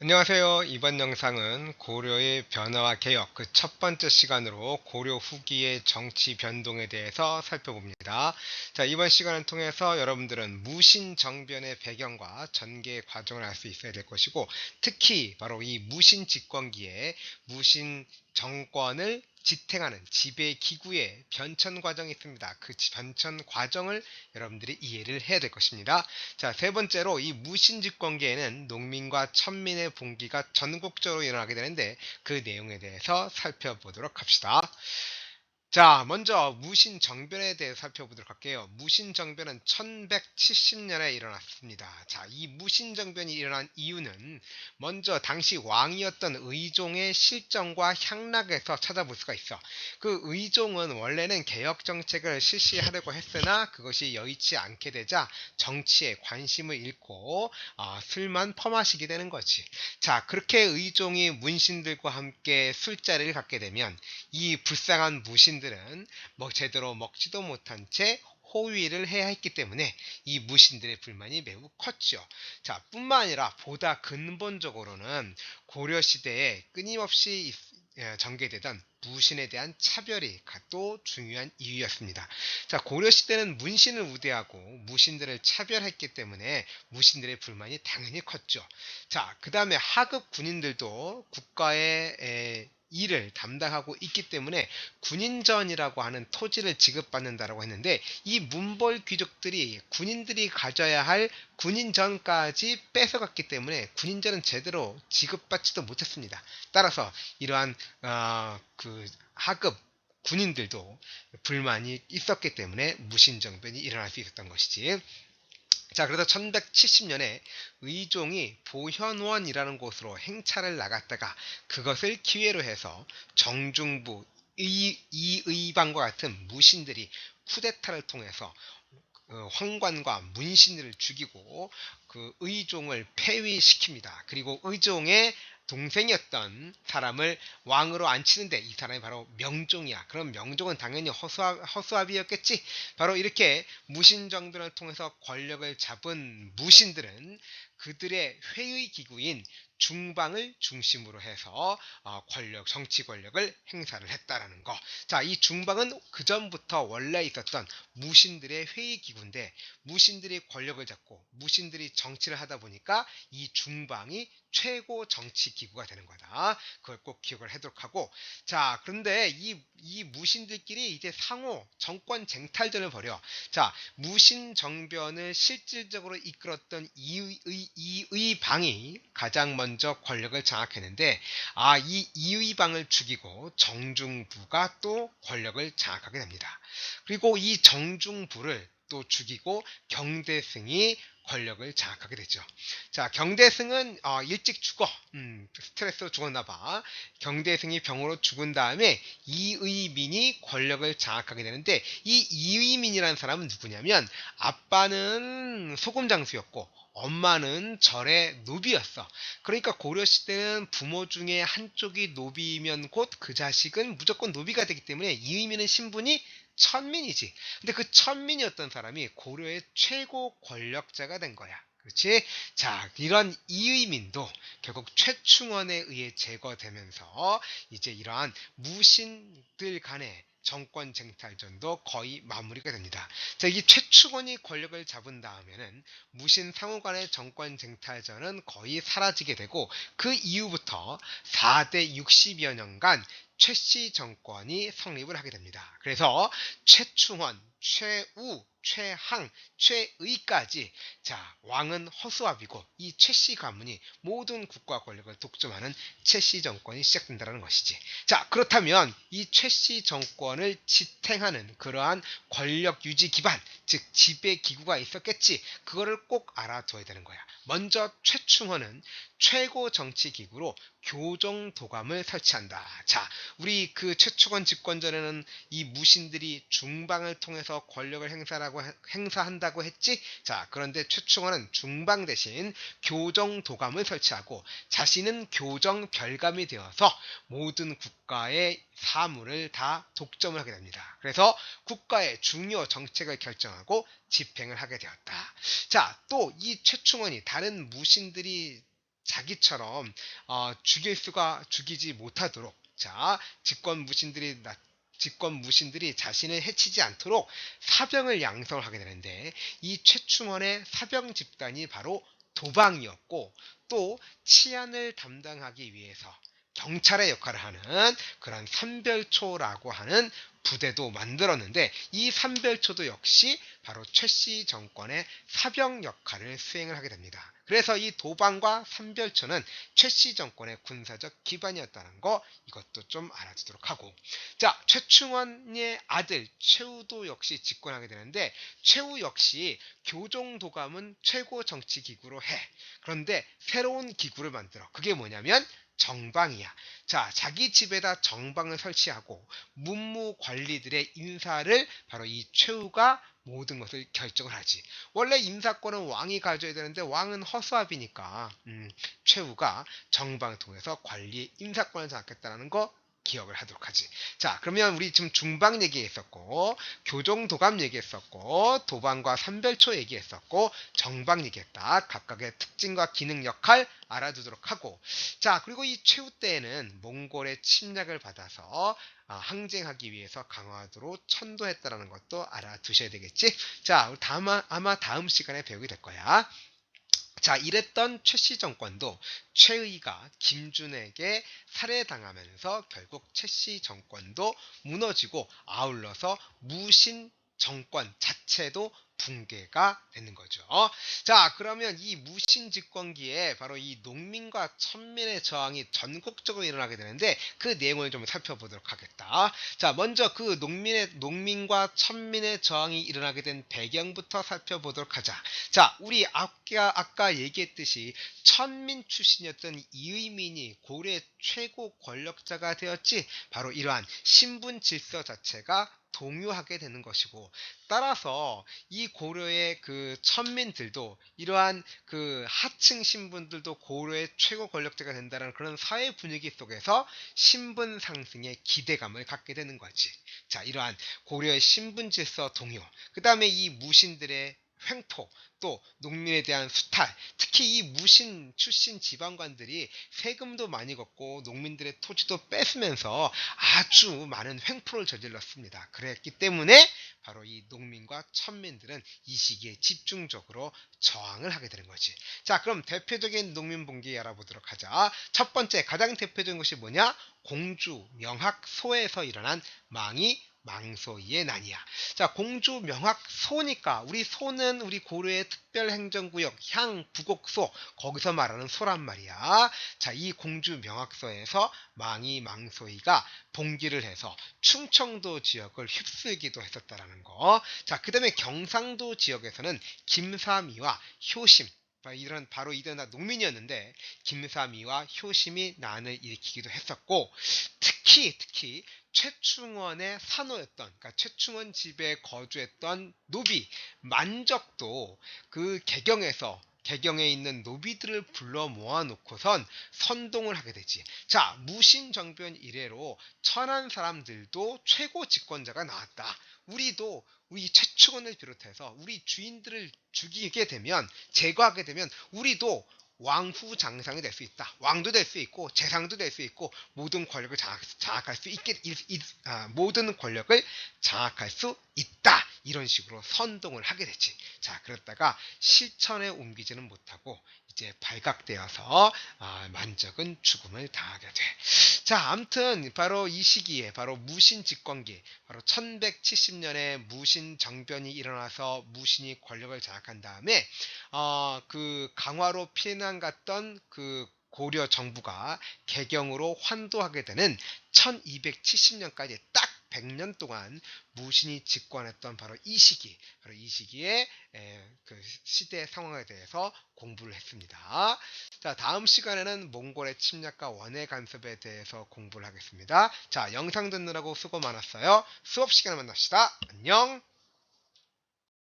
안녕하세요. 이번 영상은 고려의 변화와 개혁 그 첫 번째 시간으로 고려 후기의 정치 변동에 대해서 살펴봅니다. 자, 이번 시간을 통해서 여러분들은 무신 정변의 배경과 전개 과정을 알 수 있어야 될 것이고 특히 바로 이 무신 집권기에 무신 정권을 지탱하는 지배 기구의 변천 과정이 있습니다. 그 변천 과정을 여러분들이 이해를 해야 될 것입니다. 자, 세 번째로 이 무신 집권기에는 농민과 천민의 봉기가 전국적으로 일어나게 되는데 그 내용에 대해서 살펴보도록 합시다. 자, 먼저 무신 정변에 대해 살펴보도록 할게요. 무신 정변은 1170년에 일어났습니다. 자, 이 무신 정변이 일어난 이유는 먼저 당시 왕이었던 의종의 실정과 향락에서 찾아볼 수가 있어. 그 의종은 원래는 개혁 정책을 실시하려고 했으나 그것이 여의치 않게 되자 정치에 관심을 잃고 어, 술만 퍼마시게 되는 거지. 자, 그렇게 의종이 문신들과 함께 술자리를 갖게 되면 이 불쌍한 무신 무신들은 뭐 제대로 먹지도 못한 채 호위를 해야 했기 때문에 이 무신들의 불만이 매우 컸죠. 자, 뿐만 아니라 보다 근본적으로는 고려 시대에 끊임없이 예, 전개되던 무신에 대한 차별이 또 중요한 이유였습니다. 자, 고려 시대는 문신을 우대하고 무신들을 차별했기 때문에 무신들의 불만이 당연히 컸죠. 자, 그 다음에 하급 군인들도 국가의 일을 담당하고 있기 때문에 군인전이라고 하는 토지를 지급받는다라고 했는데 이 문벌 귀족들이 군인들이 가져야 할 군인전까지 뺏어갔기 때문에 군인전은 제대로 지급받지도 못했습니다. 따라서 이러한 어, 그 하급 군인들도 불만이 있었기 때문에 무신정변이 일어날 수 있었던 것이지. 자, 그래서 1170년에 의종이 보현원이라는 곳으로 행차를 나갔다가 그것을 기회로 해서 정중부 의, 이의방과 같은 무신들이 쿠데타를 통해서 어, 황관과 문신들을 죽이고 그 의종을 폐위시킵니다. 그리고 의종의 동생이었던 사람을 왕으로 앉히는데 이 사람이 바로 명종이야. 그럼 명종은 당연히 허수아, 허수아비 였겠지. 바로 이렇게 무신 정들을 통해서 권력을 잡은 무신들은 그들의 회의 기구인 중방을 중심으로 해서 어, 권력, 정치 권력을 행사를 했다라는 거. 자, 이 중방은 그 전부터 원래 있었던 무신들의 회의 기구인데 무신들이 권력을 잡고 무신들이 정치를 하다 보니까 이 중방이 최고 정치 기구가 되는 거다. 그걸 꼭 기억을 하도록 하고 자 그런데 이, 이 무신들끼리 이제 상호 정권 쟁탈전을 벌여 자 무신 정변을 실질적으로 이끌었던 이의, 이의 방이 가장 먼저 권력을 장악했는데 아 이 이의방을 죽이고 정중부가 또 권력을 장악하게 됩니다. 그리고 이 정중부를 또 죽이고 경대승이 권력을 장악하게 되죠. 자, 경대승은 어, 일찍 죽어. 음, 스트레스로 죽었나 봐. 경대승이 병으로 죽은 다음에 이의민이 권력을 장악하게 되는데 이 이의민이라는 사람은 누구냐면 아빠는 소금장수였고 엄마는 절의 노비였어. 그러니까 고려시대는 부모 중에 한쪽이 노비면 곧 그 자식은 무조건 노비가 되기 때문에 이의민은 신분이 천민이지. 근데 그 천민이었던 사람이 고려의 최고 권력자가 된 거야. 그렇지? 자, 이런 이의민도 결국 최충원에 의해 제거되면서 이제 이러한 무신들 간의 정권 쟁탈전도 거의 마무리가 됩니다. 자, 이 최충원이 권력을 잡은 다음에는 무신 상호 간의 정권 쟁탈전은 거의 사라지게 되고 그 이후부터 4대 60여 년간 최씨 정권이 성립을 하게 됩니다. 그래서 최충원, 최우, 최항, 최의까지 자 왕은 허수아비고 이 최씨 가문이 모든 국가 권력을 독점하는 최씨 정권이 시작된다는 것이지. 자 그렇다면 이 최씨 정권을 지탱하는 그러한 권력 유지 기반, 즉 지배 기구가 있었겠지. 그거를 꼭 알아둬야 되는 거야. 먼저 최충원은 최고 정치 기구로 교정 도감을 설치한다. 자, 우리 그 최충원 집권 전에는 이 무신들이 중방을 통해서 권력을 행사라고 행사한다고 했지. 자, 그런데 최충원은 중방 대신 교정 도감을 설치하고 자신은 교정 별감이 되어서 모든 국가의 사물을 다 독점을 하게 됩니다. 그래서 국가의 중요 정책을 결정하고 집행을 하게 되었다. 자, 또 이 최충원이 다른 무신들이 자기처럼 어, 죽일 수가 죽이지 못하도록 자 직권 무신들이 나- 직권 무신들이 자신을 해치지 않도록 사병을 양성을 하게 되는데 이 최충원의 사병 집단이 바로 도방이었고 또 치안을 담당하기 위해서 경찰의 역할을 하는 그런 삼별초라고 하는 부대도 만들었는데 이 삼별초도 역시 바로 최씨 정권의 사병 역할을 수행을 하게 됩니다. 그래서 이 도방과 삼별초는 최씨 정권의 군사적 기반이었다는 거 이것도 좀 알아두도록 하고 자 최충원의 아들 최우도 역시 집권하게 되는데 최우 역시 교종도감은 최고 정치 기구로 해 그런데 새로운 기구를 만들어 그게 뭐냐면 정방이야. 자, 자기 집에다 정방을 설치하고 문무 관리들의 인사를 바로 이 최후가 모든 것을 결정을 하지. 원래 인사권은 왕이 가져야 되는데 왕은 허수아비니까 음, 최후가 정방을 통해서 관리 인사권을 장악했다는 거 기억을 하도록 하지. 자, 그러면 우리 지금 중방 얘기했었고, 교종도감 얘기했었고, 도방과 삼별초 얘기했었고, 정방 얘기했다. 각각의 특징과 기능 역할 알아두도록 하고, 자, 그리고 이 최후 때에는 몽골의 침략을 받아서 아, 항쟁하기 위해서 강화도로 천도했다라는 것도 알아두셔야 되겠지. 자, 다음, 아마 다음 시간에 배우게 될 거야. 자, 이랬던 최씨 정권도 최의가 김준에게 살해당하면서 결국 최씨 정권도 무너지고 아울러서 무신 정권 자체도 붕괴가 되는 거죠. 자, 그러면 이 무신 집권기에 바로 이 농민과 천민의 저항이 전국적으로 일어나게 되는데 그 내용을 좀 살펴보도록 하겠다. 자, 먼저 그 농민의 농민과 천민의 저항이 일어나게 된 배경부터 살펴보도록 하자. 자, 우리 아까 아까 얘기했듯이 천민 출신이었던 이의민이 고려의 최고 권력자가 되었지. 바로 이러한 신분 질서 자체가 동요하게 되는 것이고 따라서 이 고려의 그 천민들도 이러한 그 하층 신분들도 고려의 최고 권력자가 된다는 그런 사회 분위기 속에서 신분 상승의 기대감을 갖게 되는 거지. 자, 이러한 고려의 신분 질서 동요. 그 다음에 이 무신들의 횡포, 또 농민에 대한 수탈, 특히 이 무신 출신 지방관들이 세금도 많이 걷고 농민들의 토지도 뺏으면서 아주 많은 횡포를 저질렀습니다. 그랬기 때문에 바로 이 농민과 천민들은 이 시기에 집중적으로 저항을 하게 되는 거지. 자, 그럼 대표적인 농민 봉기 알아보도록 하자. 첫 번째 가장 대표적인 것이 뭐냐? 공주 명학 소에서 일어난 망이 망소이의 난이야. 자, 공주 명학 소니까 우리 소는 우리 고려의 특별 행정구역 향 부곡소 거기서 말하는 소란 말이야. 자, 이 공주 명학소에서 망이 망소이가 봉기를 해서 충청도 지역을 휩쓸기도 했었다라는 거. 자, 그다음에 경상도 지역에서는 김삼이와 효심 이런 바로 이런 농민이었는데 김삼이와 효심이 난을 일으키기도 했었고 특히 특히 최충원의 산호였던 그러니까 최충원 집에 거주했던 노비 만적도 그 개경에서 개경에 있는 노비들을 불러 모아놓고선 선동을 하게 되지. 자, 무신정변 이래로 천한 사람들도 최고 집권자가 나왔다. 우리도 우리 최충원을 비롯해서 우리 주인들을 죽이게 되면 제거하게 되면 우리도 왕후 장상이 될 수 있다. 왕도 될 수 있고 재상도 될 수 있고 모든 권력을 장악, 장악 할 수 있게 이- 이- 아, 모든 권력을 장악할 수 있다. 이런 식으로 선동을 하게 되지. 자, 그랬다가 실천에 옮기지는 못하고 이제 발각되어서 아, 만적은 죽음을 당하게 돼. 자, 암튼 바로 이 시기에 바로 무신 집권기, 바로 1170년에 무신 정변이 일어나서 무신이 권력을 장악한 다음에 어, 그 강화로 피난 갔던 그 고려 정부가 개경으로 환도하게 되는 1270년까지 딱 100년 동안 무신이 집권했던 바로 이 시기, 바로 이 시기에 에, 그 시대 상황에 대해서 공부를 했습니다. 자, 다음 시간에는 몽골의 침략과 원해 간섭에 대해서 공부를 하겠습니다. 자, 영상 듣느라고 수고 많았어요. 수업 시간에 만납시다. 안녕!